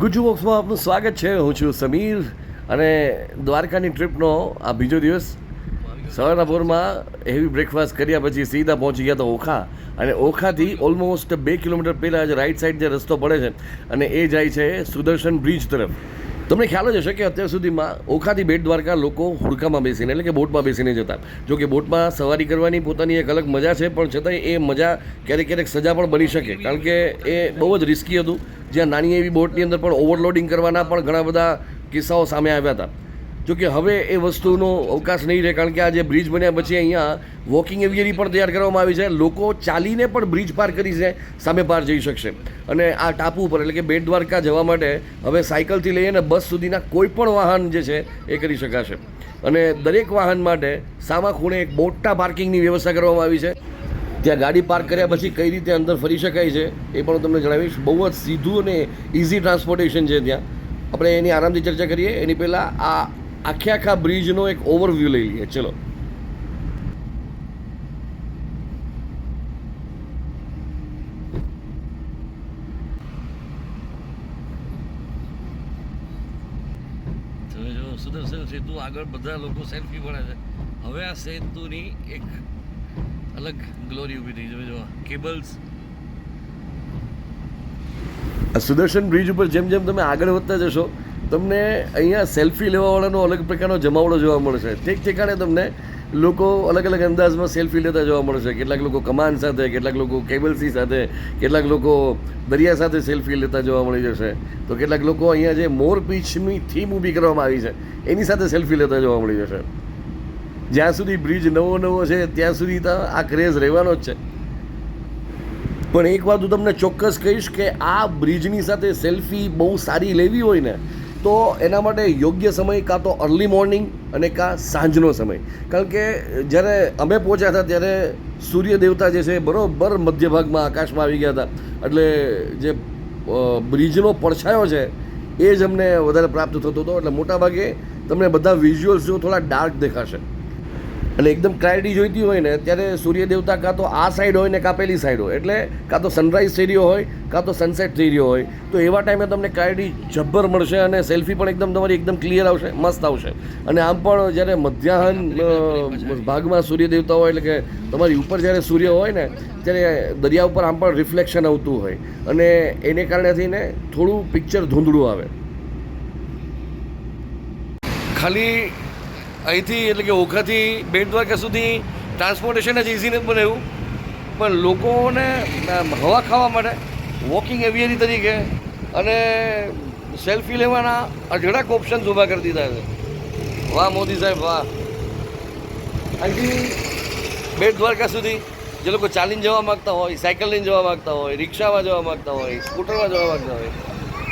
ગુજુ બોક્સમાં આપનું સ્વાગત છે. હું છું સમીર અને દ્વારકાની ટ્રીપનો આ બીજો દિવસ. સવારના ભોરમાં હેવી બ્રેકફાસ્ટ કર્યા પછી સીધા પહોંચી ગયા તો ઓખા. અને ઓખાથી ઓલમોસ્ટ બે કિલોમીટર પહેલાં જ રાઈટ સાઈડ જે રસ્તો પડે છે અને એ જાય છે સુદર્શન બ્રિજ તરફ. તમને ખ્યાલ જ હશે કે અત્યાર સુધીમાં ઓખાથી બેટ દ્વારકા લોકો હુડકામાં બેસીને, એટલે કે બોટમાં બેસીને જતા. જો કે બોટમાં સવારી કરવાની પોતાની એક અલગ મજા છે, પણ છતાંય એ મજા ક્યારેક ક્યારેક સજા પણ બની શકે. કારણ કે એ બહુ જ રિસ્કી હતું. જ્યાં નાની એવી બોટની અંદર પણ ઓવરલોડિંગ કરવાના પણ ઘણા બધા કિસ્સાઓ સામે આવ્યા હતા. જો કે હવે એ વસ્તુનો અવકાશ નહીં રહે, કારણ કે આ જે બ્રિજ બન્યા પછી અહીંયા વોકિંગ એવિયરી પણ તૈયાર કરવામાં આવી છે. લોકો ચાલીને પણ બ્રિજ પાર કરી છે, સામે પાર જઈ શકશે. અને આ ટાપુ ઉપર, એટલે કે બેટ દ્વારકા જવા માટે હવે સાયકલથી લઈને બસ સુધીના કોઈ પણ વાહન જે છે, એ કરી શકાશે. અને દરેક વાહન માટે સામા ખૂણે એક મોટા પાર્કિંગની વ્યવસ્થા કરવામાં આવી છે. ત્યાં ગાડી પાર્ક કર્યા પછી કઈ રીતે અંદર ફરી શકાય છે, એ પણ હું તમને જણાવીશ. બહુ જ સીધું અને ઇઝી ટ્રાન્સપોર્ટેશન છે ત્યાં. આપણે એની આરામથી ચર્ચા કરીએ. એની પહેલાં આ આખે આખા બ્રિજનો એક ઓવરવ્યૂ લઈ લઈએ. ચલો. સુદર્શન સેતુ આગળ બધા લોકો સેલ્ફી પડે છે. હવે આ સેતુની એક અલગ ગ્લોરી ઊભી થઈ જવે. જો કેબલ્સ સુદર્શન બ્રિજ ઉપર જેમ જેમ તમે આગળ વધતા જશો તમને અહીંયા સેલ્ફી લેવાવાળાનો અલગ પ્રકારનો જમાવડો જોવા મળશે. ઠીક ઠેકાણે તમને લોકો અલગ અલગ અંદાજમાં સેલ્ફી લેતા જોવા મળશે. કેટલાક લોકો કમાન સાથે, કેટલાક લોકો કેબલસી સાથે, કેટલાક લોકો દરિયા સાથે સેલ્ફી લેતા જોવા મળી જશે. તો કેટલાક લોકો અહીંયા જે મોર પીચની થીમ ઊભી કરવામાં આવી છે, એની સાથે સેલ્ફી લેતા જોવા મળી જશે. જ્યાં સુધી બ્રિજ નવો નવો છે, ત્યાં સુધી તો આ ક્રેઝ રહેવાનો જ છે. પણ એક વાત હું તમને ચોક્કસ કહીશ કે આ બ્રિજની સાથે સેલ્ફી બહુ સારી લેવી હોય ને તો એના માટે યોગ્ય સમય કાં તો અર્લી મોર્નિંગ અને કાં સાંજનો સમય. કારણ કે જ્યારે અમે પહોંચ્યા હતા ત્યારે સૂર્ય દેવતા જે છે બરાબર મધ્ય ભાગમાં આકાશમાં આવી ગયા હતા. એટલે જે બ્રિજનો પડછાયો છે એ જ અમને વધારે પ્રાપ્ત થતો હતો. એટલે મોટાભાગે તમને બધા વિઝ્યુઅલ્સ જો થોડા ડાર્ક દેખાશે. અને એકદમ ક્લારિટી જોઈતી હોય ને ત્યારે સૂર્ય દેવતા કાં તો આ સાઈડ હોય ને કાં પેલી સાઈડ હોય. એટલે કાં તો સનરાઈઝ થઈ રહ્યો હોય કાં તો સનસેટ થઈ રહ્યો હોય. તો એવા ટાઈમે તમને ક્લારિટી જબ્બર મળશે અને સેલ્ફી પણ એકદમ તમારી એકદમ ક્લિયર આવશે મસ્ત આવશે. અને આમ પણ જ્યારે મધ્યાહન ભાગમાં સૂર્ય દેવતા હોય એટલે કે તમારી ઉપર જ્યારે સૂર્ય હોય ને ત્યારે દરિયા ઉપર આમ પણ રિફ્લેક્શન આવતું હોય. અને એને કારણે થઈને થોડું પિક્ચર ધૂંધળું આવે. ખાલી અહીંથી એટલે કે ઓખાથી બેટ દ્વારકા સુધી ટ્રાન્સપોર્ટેશન જ ઇઝી નથી બનાવ્યું પણ લોકોને હવા ખાવા માટે વોકિંગ એવિયરી તરીકે અને સેલ્ફી લેવાના અઢળક ઓપ્શન્સ ઊભા કરી દીધા છે. વાહ, મોદી સાહેબ, વાહ. અહીંથી બેટ દ્વારકા સુધી જે લોકો ચાલીને જવા માગતા હોય, સાયકલ લઈને જવા માગતા હોય, રિક્ષામાં જવા માગતા હોય, સ્કૂટરમાં જવા માગતા હોય,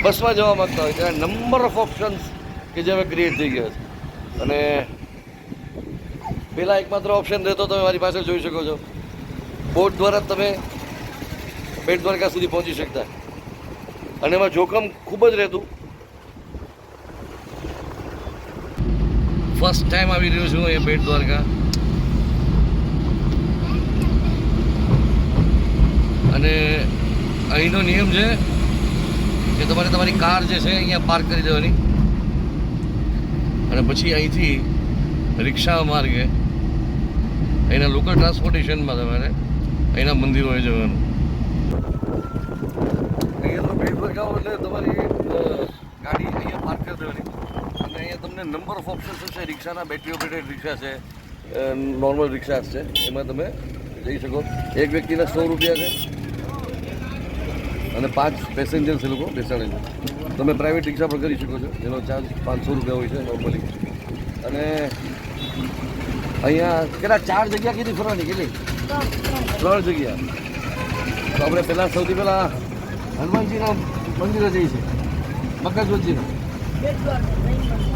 બસમાં જવા માગતા હોય ત્યાં નંબર ઓફ ઓપ્શન્સ કે જે હવે ક્રિએટ થઈ ગયા છે. અને પેલા એકમાત્ર ઓપ્શન રહેતો તમે મારી પાસે જોઈ શકો છો. બોટ દ્વારા તમે બેટ દ્વારકા સુધી પહોંચી શકતા. અને એમાં જોખમ ખૂબ જ રહેતું. ફર્સ્ટ ટાઈમ આવી રહ્યો છું અહીંયા બેટ દ્વારકા. અને અહીંનો નિયમ છે કે તમારે તમારી કાર જે છે અહીંયા પાર્ક કરી દેવાની. અને પછી અહીંથી રિક્ષા માર્ગે અહીંના લોકલ ટ્રાન્સપોર્ટેશનમાં તમારે અહીંના મંદિરોએ જવાનું. અહીંયા તો બેટ દ્વારકા એટલે તમારી ગાડી અહીંયા પાર્ક કરી અને અહીંયા તમને નંબર ઓફ ઓપ્શન્સ હશે. રિક્ષાના બેટરી ઓપરેટેડ રિક્ષા છે નોર્મલ રિક્ષા છે. એમાં તમે જઈ શકો. એક વ્યક્તિના સો રૂપિયા છે. અને પાંચ પેસેન્જર્સ એ લોકો બેસાડે છે. તમે પ્રાઇવેટ રિક્ષા પણ કરી શકો છો. જેનો ચાર્જ પાંચસો રૂપિયા હોય છે નોર્મલી અને અહીંયા કેટલા, ચાર જગ્યા કીધી ફરવાની, કેટલી? ત્રણ જગ્યા. તો આપણે પહેલાં સૌથી પહેલાં હનુમાનજીના મંદિરે છીએ. મકરજ્યોતજીના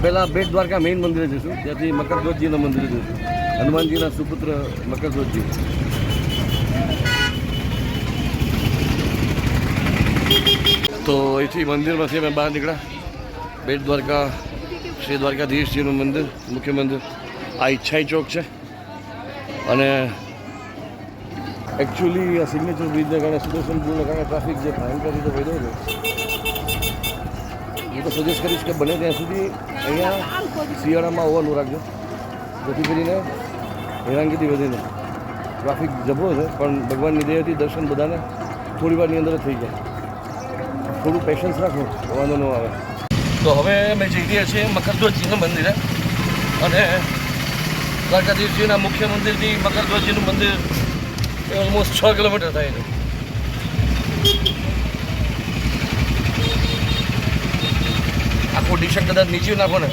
પહેલાં બેટ દ્વારકા મેઇન મંદિરે જઈશું, ત્યાંથી મકરજ્યોતજીના મંદિરે જઈશું. હનુમાનજીના સુપુત્ર મકરજ્યોતજી તો અહીંથી મંદિરમાંથી અમે બહાર નીકળ્યા. બેટ દ્વારકા શ્રી દ્વારકાધીશજીનું મંદિર, મુખ્ય મંદિર. આ ઈચ્છાઈ ચોક છે. અને એકચ્યુઅલી આ સિગ્નેચર બ્રિજને કારણે સુદર્શન પુલને કારણે ટ્રાફિક જે ભયંકર રીતે વધ્યો છે. તો સજેસ્ટ કરીશ કે બને ત્યાં સુધી અહીંયા શિયાળામાં હોવાનું રાખજો. જેથી કરીને હેરાનગીથી વધીને ટ્રાફિક જબરો છે, પણ ભગવાનની દયાથી દર્શન બધાને થોડી વારની અંદર થઈ જાય. થોડું પેશન્સ રાખો, વાંધો ન આવે. તો હવે અમે જઈ રહ્યા છીએ મકરધ્વજજીનું મંદિરે અને દ્વારકાધીશજીના મુખ્ય મંદિરથી મકરધ્વજજીનું મંદિર એ ઓલમોસ્ટ છ કિલોમીટર થાય છે. આખું ટી શર્ટ કદાચ નીચે નાખો ને,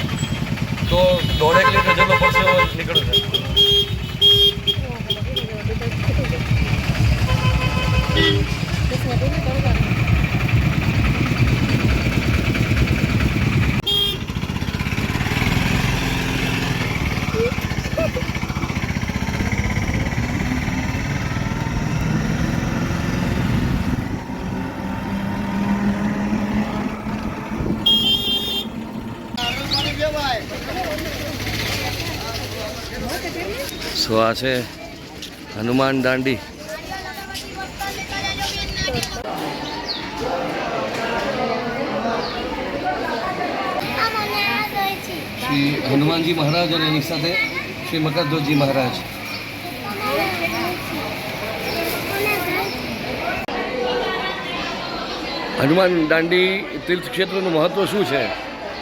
તો દોઢેક લીટર જેટલો પડશે એવો નીકળે છે. સો આ છે હનુમાન દાંડી. શ્રી હનુમાનજી મહારાજ અને એની સાથે શ્રી મકરધ્વજી મહારાજ. હનુમાન દાંડી તીર્થક્ષેત્રનું મહત્ત્વ શું છે?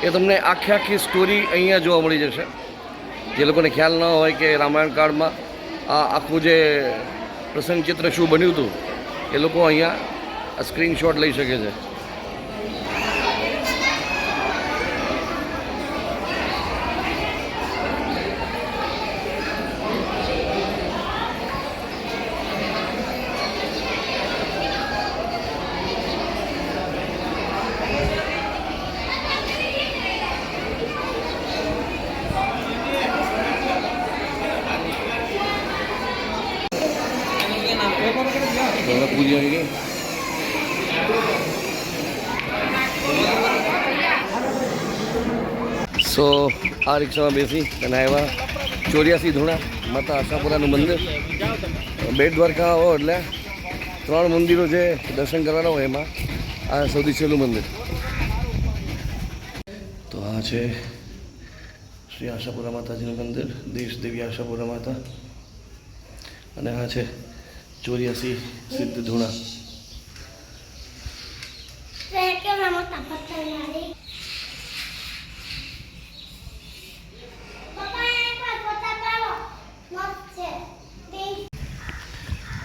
એ તમને આખી આખી સ્ટોરી અહીંયા જોવા મળી જશે. જે લોકોને ખ્યાલ ન હોય કે રામાયણ કાળમાં આ આખું જે પ્રસંગ ચિત્ર શું બન્યું હતું, એ લોકો અહીંયા સ્ક્રીનશોટ લઈ શકે છે. ગઈ સો આ રિક્ષામાં બેસી અને આવ્યા ચોર્યાસી ધૂણા, માતા આશાપુરાનું મંદિર. બેટ દ્વારકા આવો એટલે ત્રણ મંદિરો જે દર્શન કરવાના હોય એમાં, આ સૌથી છેલ્લું મંદિર. તો આ છે શ્રી આશાપુરા માતાજીનું મંદિર, દેશ દેવી આશાપુરા માતા. અને આ છે ચોર્યાસી સિદ્ધ ધૂણા.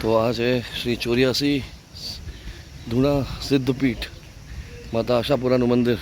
તો આ છે શ્રી ચોર્યાસી ધૂણા સિદ્ધપીઠ માતા આશાપુરાનું મંદિર.